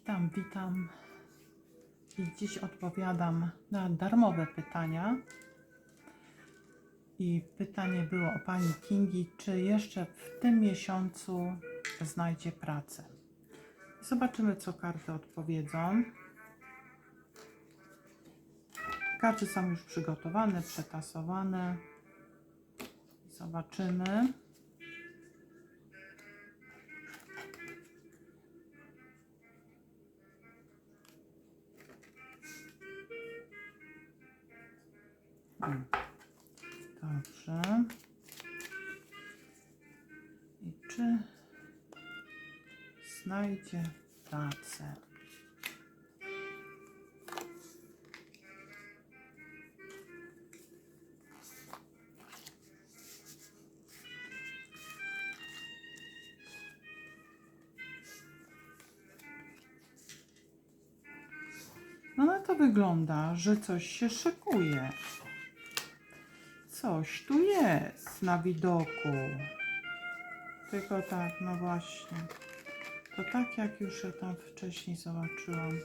Witam, witam. I dziś odpowiadam na darmowe pytania. I pytanie było o pani Kingi, czy jeszcze w tym miesiącu znajdzie pracę. Zobaczymy, co karty odpowiedzą. Karty są już przygotowane, przetasowane. Zobaczymy. Dobrze. I czy znajdzie pracę? No na to wygląda, że coś się szykuje. Coś tu jest na widoku. Tylko tak, no właśnie. To tak jak już ja tam wcześniej zobaczyłam.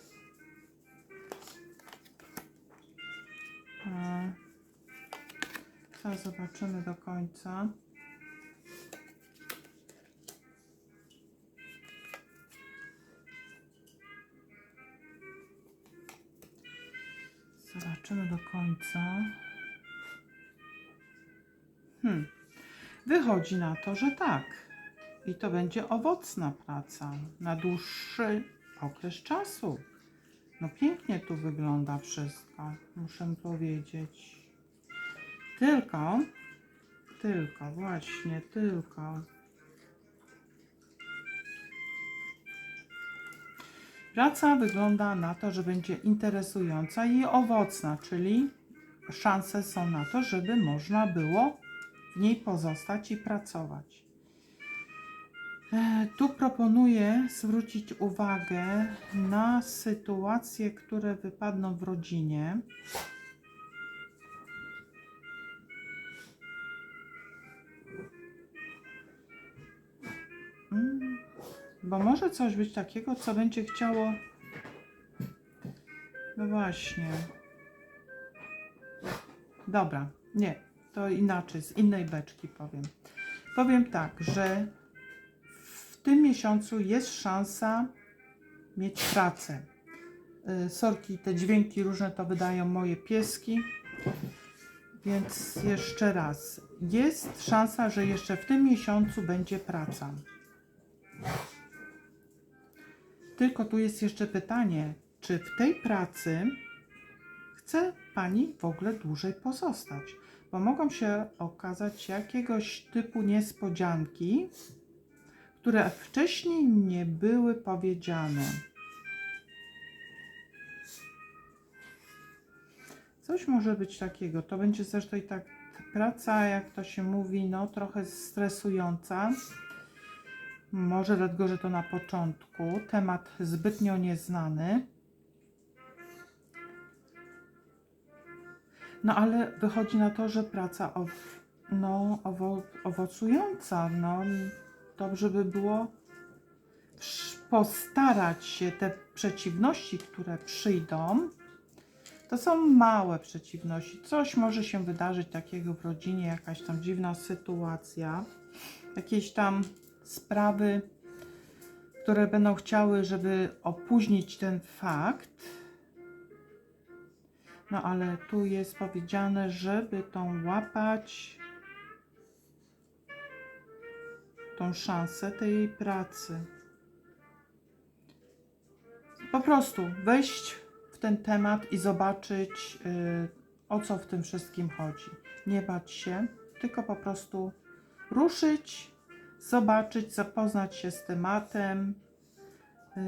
E, Teraz zobaczymy do końca. Zobaczymy do końca. Wychodzi na to, że tak. I to będzie owocna praca na dłuższy okres czasu. No pięknie tu wygląda wszystko, muszę powiedzieć. Tylko, tylko, właśnie, tylko. Praca wygląda na to, że będzie interesująca i owocna, czyli szanse są na to, żeby można było w niej pozostać i pracować. E, Tu proponuję zwrócić uwagę na sytuacje, które wypadną w rodzinie. Mm, Bo może coś być takiego, co będzie chciało. No właśnie. Dobra, nie, to inaczej, z innej beczki powiem. Powiem tak, że w tym miesiącu jest szansa mieć pracę. Y, Sorki, te dźwięki różne to wydają moje pieski. Więc jeszcze raz, jest szansa, że jeszcze w tym miesiącu będzie praca. Tylko tu jest jeszcze pytanie, czy w tej pracy chce Pani w ogóle dłużej pozostać? Bo mogą się okazać jakiegoś typu niespodzianki, które wcześniej nie były powiedziane. Coś może być takiego. To będzie zresztą i tak praca, jak to się mówi, no trochę stresująca. Może dlatego, że to na początku. Temat zbytnio nieznany. No ale wychodzi na to, że praca ow, no, owo, owocująca. No, dobrze by było postarać się te przeciwności, które przyjdą. To są małe przeciwności. Coś może się wydarzyć takiego w rodzinie, jakaś tam dziwna sytuacja, jakieś tam sprawy, które będą chciały, żeby opóźnić ten fakt. No ale tu jest powiedziane, żeby tą łapać tą szansę tej pracy. Po prostu wejść w ten temat i zobaczyć, y, o co w tym wszystkim chodzi. Nie bać się, tylko po prostu ruszyć, zobaczyć, zapoznać się z tematem. Yy,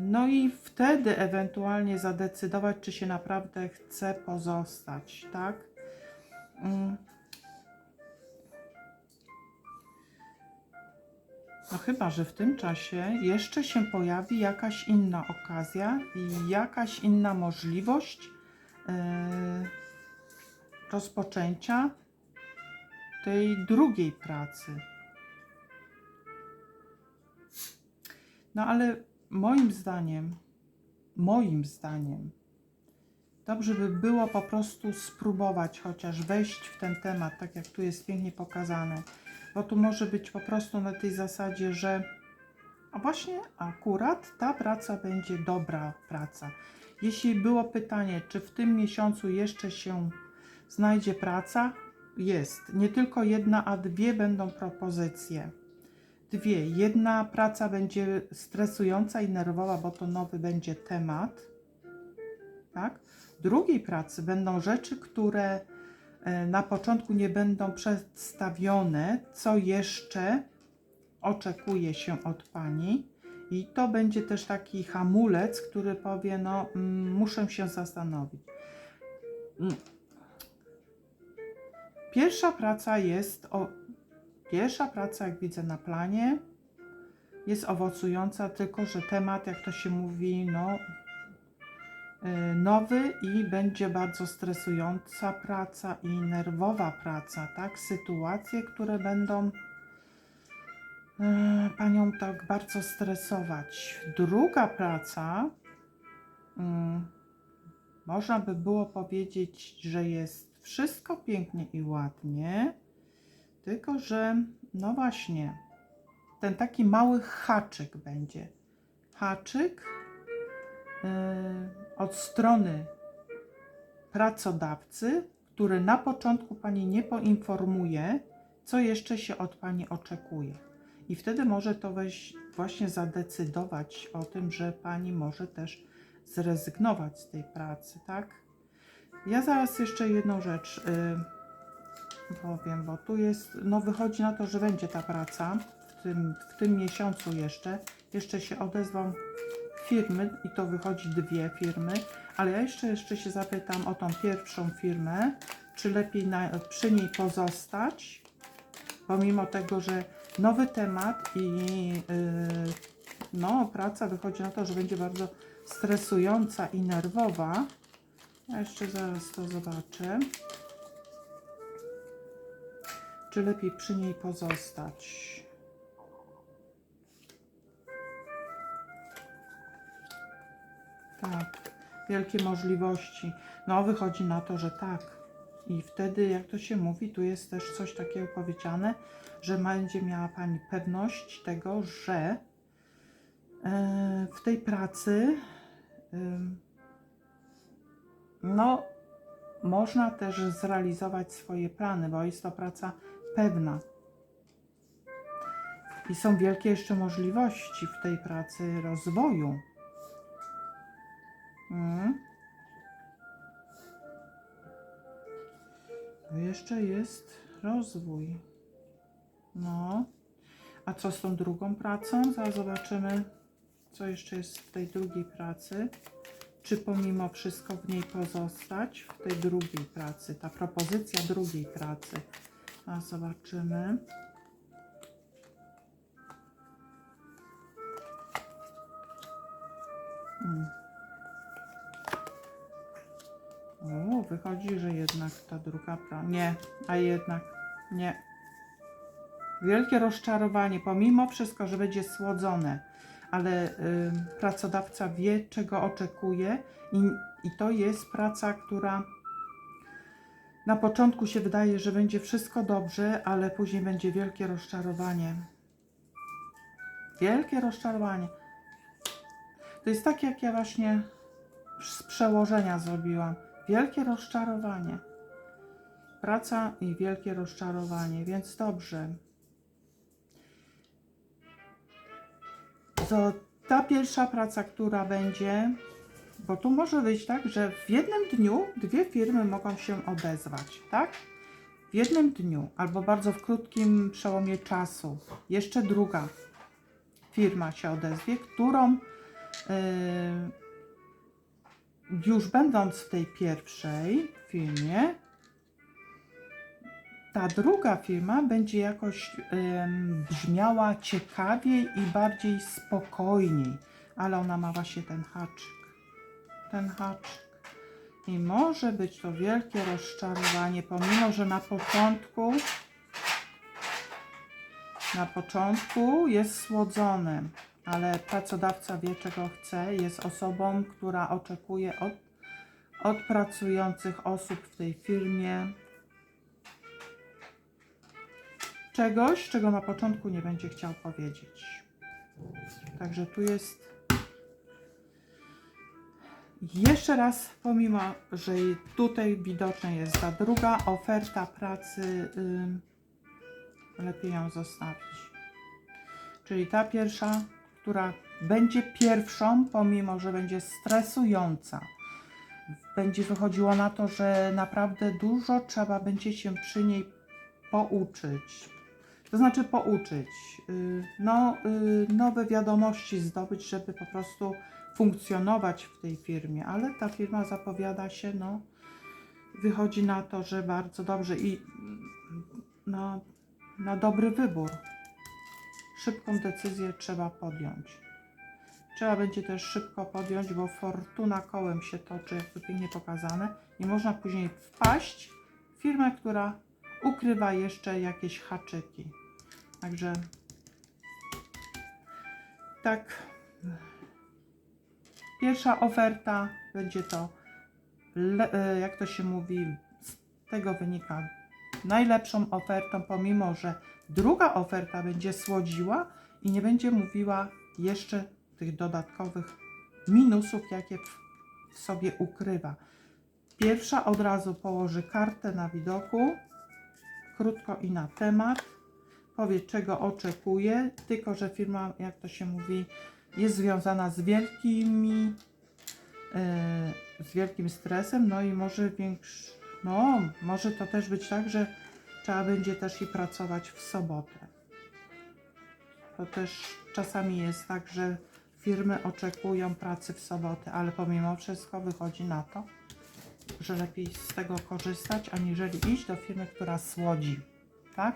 No i wtedy ewentualnie zadecydować, czy się naprawdę chce pozostać, tak? Mm. No chyba, że w tym czasie jeszcze się pojawi jakaś inna okazja i jakaś inna możliwość yy, rozpoczęcia tej drugiej pracy. No ale moim zdaniem, moim zdaniem, dobrze by było po prostu spróbować chociaż wejść w ten temat, tak jak tu jest pięknie pokazane. Bo tu może być po prostu na tej zasadzie, że a właśnie akurat ta praca będzie dobra praca. Jeśli było pytanie, czy w tym miesiącu jeszcze się znajdzie praca, jest. Nie tylko jedna, a dwie będą propozycje. Dwie. Jedna praca będzie stresująca i nerwowa, bo to nowy będzie temat. Tak? Drugiej pracy będą rzeczy, które e, na początku nie będą przedstawione, co jeszcze oczekuje się od Pani. I to będzie też taki hamulec, który powie, no mm, muszę się zastanowić. Mm. Pierwsza praca jest o, pierwsza praca, jak widzę na planie, jest owocująca, tylko że temat, jak to się mówi, no y, nowy i będzie bardzo stresująca praca i nerwowa praca, tak? Sytuacje, które będą e, panią tak bardzo stresować. Druga praca, mm, można by było powiedzieć, że jest wszystko pięknie i ładnie, tylko że, no właśnie, ten taki mały haczyk będzie. Haczyk yy, od strony pracodawcy, który na początku pani nie poinformuje, co jeszcze się od pani oczekuje. I wtedy może to weź właśnie zadecydować o tym, że pani może też zrezygnować z tej pracy, tak? Ja zaraz jeszcze jedną rzecz y, powiem, bo tu jest, no wychodzi na to, że będzie ta praca w tym, w tym miesiącu jeszcze. Jeszcze się odezwą firmy i to wychodzi dwie firmy, ale ja jeszcze, jeszcze się zapytam o tą pierwszą firmę, czy lepiej na, przy niej pozostać, pomimo tego, że nowy temat i yy, no, praca wychodzi na to, że będzie bardzo stresująca i nerwowa. Ja jeszcze zaraz to zobaczę. Czy lepiej przy niej pozostać? Tak, wielkie możliwości. No, wychodzi na to, że tak. I wtedy, jak to się mówi, tu jest też coś takiego powiedziane, że będzie miała Pani pewność tego, że e, w tej pracy no, można też zrealizować swoje plany, bo jest to praca pewna. I są wielkie jeszcze możliwości w tej pracy rozwoju. Mm. Jeszcze jest rozwój. No. A co z tą drugą pracą? Zaraz zobaczymy, co jeszcze jest w tej drugiej pracy. Czy pomimo wszystko w niej pozostać? W tej drugiej pracy. Ta propozycja drugiej pracy. A zobaczymy. Mm. O, wychodzi, że jednak ta druga praca. Nie, a jednak nie. Wielkie rozczarowanie, pomimo wszystko, że będzie słodzone, ale y, pracodawca wie, czego oczekuje, i, i to jest praca, która na początku się wydaje, że będzie wszystko dobrze, ale później będzie wielkie rozczarowanie. Wielkie rozczarowanie. To jest tak, jak ja właśnie z przełożenia zrobiłam. Wielkie rozczarowanie. Praca i wielkie rozczarowanie, więc dobrze. To ta pierwsza praca, która będzie, bo tu może być tak, że w jednym dniu dwie firmy mogą się odezwać, tak? W jednym dniu albo bardzo w krótkim przełomie czasu. Jeszcze druga firma się odezwie, którą yy, już będąc w tej pierwszej firmie, ta druga firma będzie jakoś em, brzmiała ciekawiej i bardziej spokojniej, ale ona ma właśnie ten haczyk. Ten haczyk. I może być to wielkie rozczarowanie, pomimo że na początku na początku jest słodzone. ale pracodawca wie, czego chce, jest osobą, która oczekuje od, od pracujących osób w tej firmie czegoś, czego na początku nie będzie chciał powiedzieć. Także tu jest. Jeszcze raz, pomimo, że tutaj widoczna jest ta druga oferta pracy, lepiej ją zostawić. Czyli ta pierwsza, która będzie pierwszą, pomimo, że będzie stresująca. Będzie wychodziło na to, że naprawdę dużo trzeba będzie się przy niej pouczyć. To znaczy pouczyć, y, no, y, nowe wiadomości zdobyć, żeby po prostu funkcjonować w tej firmie, ale ta firma zapowiada się, no, wychodzi na to, że bardzo dobrze i no, na dobry wybór. Szybką decyzję trzeba podjąć. Trzeba będzie też szybko podjąć, bo fortuna kołem się toczy, jak tu pięknie pokazane, i można później wpaść w firmę, która ukrywa jeszcze jakieś haczyki. Także tak. Pierwsza oferta będzie to, e, jak to się mówi, z tego wynika najlepszą ofertą, pomimo że druga oferta będzie słodziła i nie będzie mówiła jeszcze tych dodatkowych minusów, jakie w sobie ukrywa. Pierwsza od razu położy kartę na widoku, krótko i na temat, powie czego oczekuje, tylko że firma, jak to się mówi, jest związana z wielkimi, yy, z wielkim stresem, no i może większy, no może to też być tak, że trzeba będzie też i pracować w sobotę. To też czasami jest tak, że firmy oczekują pracy w sobotę, ale pomimo wszystko wychodzi na to, że lepiej z tego korzystać, aniżeli iść do firmy, która słodzi, tak?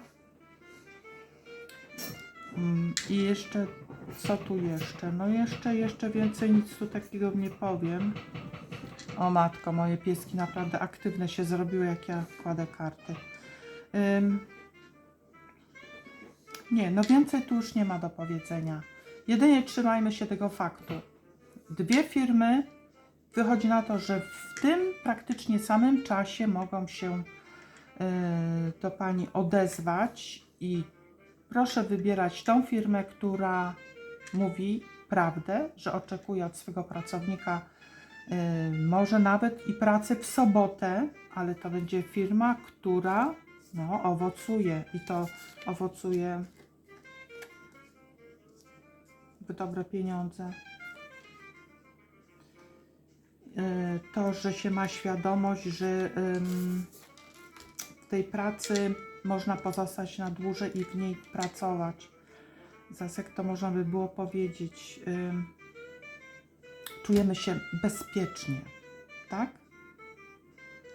Mm, I jeszcze, co tu jeszcze? No jeszcze, jeszcze więcej nic tu takiego nie powiem. O matko, moje pieski naprawdę aktywne się zrobiły, jak ja kładę karty. Ym, nie, no więcej tu już nie ma do powiedzenia. Jedynie trzymajmy się tego faktu. Dwie firmy wychodzi na to, że w tym praktycznie samym czasie mogą się yy, do Pani odezwać i proszę wybierać tą firmę, która mówi prawdę, że oczekuje od swego pracownika yy, może nawet i pracy w sobotę, ale to będzie firma, która no, owocuje i to owocuje w dobre pieniądze. Yy, To, że się ma świadomość, że w tej pracy można pozostać na dłużej i w niej pracować. Jak to można by było powiedzieć, ym, czujemy się bezpiecznie, tak?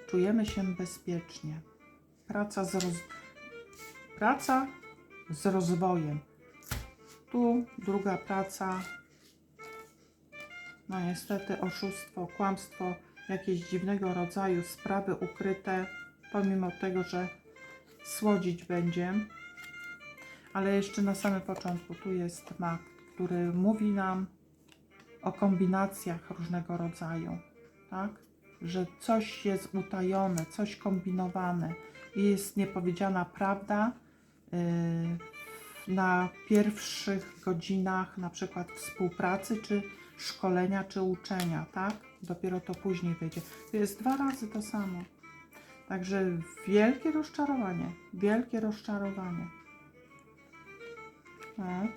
Czujemy się bezpiecznie. Praca z, roz... praca z rozwojem. Tu druga praca. No niestety oszustwo, kłamstwo, jakieś dziwnego rodzaju sprawy ukryte, pomimo tego, że słodzić będzie. Ale jeszcze na samym początku tu jest mak, który mówi nam o kombinacjach różnego rodzaju, tak? Że coś jest utajone, coś kombinowane i jest niepowiedziana prawda yy, na pierwszych godzinach na przykład współpracy, czy szkolenia, czy uczenia, tak? Dopiero to później wyjdzie. To jest dwa razy to samo. Także wielkie rozczarowanie, wielkie rozczarowanie. No.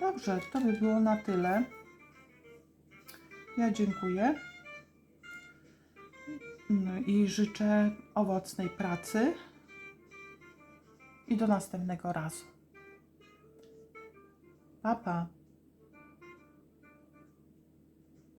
Dobrze, to by było na tyle. Ja dziękuję. No i życzę owocnej pracy. I do następnego razu. Pa, pa.